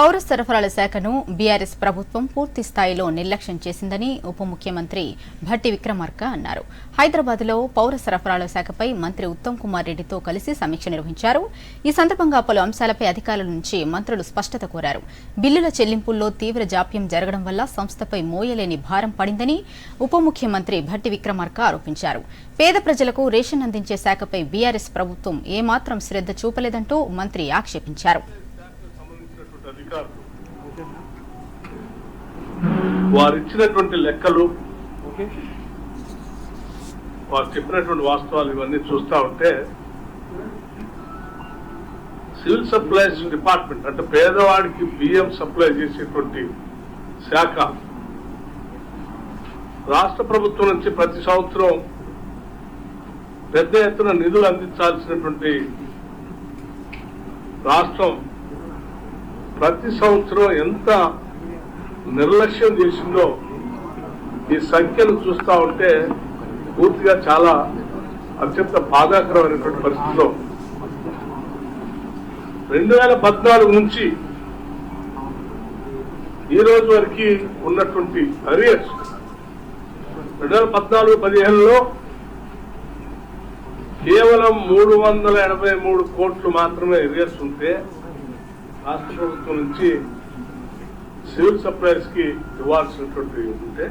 పౌర సరఫరాల శాఖను బీఆర్ఎస్ ప్రభుత్వం పూర్తి స్థాయిలో నిర్లక్ష్యం చేసిందని ఉప ముఖ్యమంత్రి భట్టి విక్రమార్క అన్నారు. హైదరాబాద్లో పౌర సరఫరాల శాఖపై మంత్రి ఉత్తమ్ కుమార్ రెడ్డితో కలిసి సమీక్ష నిర్వహించారు. ఈ సందర్భంగా పలు అంశాలపై అధికారుల నుంచి మంత్రులు స్పష్టత కోరారు. బిల్లుల చెల్లింపుల్లో తీవ్ర జాప్యం జరగడం వల్ల సంస్థపై మోయలేని భారం పడిందని ఉప ముఖ్యమంత్రి భట్టి విక్రమార్క ఆరోపించారు. పేద ప్రజలకు రేషన్ అందించే శాఖపై బీఆర్ఎస్ ప్రభుత్వం ఏమాత్రం శ్రద్ధ చూపలేదంటూ మంత్రి ఆక్షేపించారు. అధికారులు వారు ఇచ్చినటువంటి లెక్కలు వారు చెప్పినటువంటి వాస్తవాలు ఇవన్నీ చూస్తా ఉంటే సివిల్ సప్లైస్ డిపార్ట్మెంట్ అంటే పేదవాడికి బియ్యం సప్లై చేసేటువంటి శాఖ రాష్ట్ర ప్రభుత్వం నుంచి ప్రతి సంవత్సరం పెద్ద ఎత్తున నిధులు అందించాల్సినటువంటి రాష్ట్రం ప్రతి సంవత్సరం ఎంత నిర్లక్ష్యం చేసిందో ఈ సంఖ్యను చూస్తా ఉంటే పూర్తిగా చాలా అత్యంత బాధాకరమైనటువంటి పరిస్థితిలో రెండు వేల పద్నాలుగు నుంచి ఈ రోజు వరకు ఉన్నటువంటి అరియర్స్ రెండు వేల పద్నాలుగు పదిహేనులో కేవలం మూడు వందల ఎనభై మూడు కోట్లు మాత్రమే అరియర్స్ ఉంటే రాష్ట్ర ప్రభుత్వం నుంచి సివిల్ సప్లైస్ ఇవ్వాల్సినటువంటి ఉంటే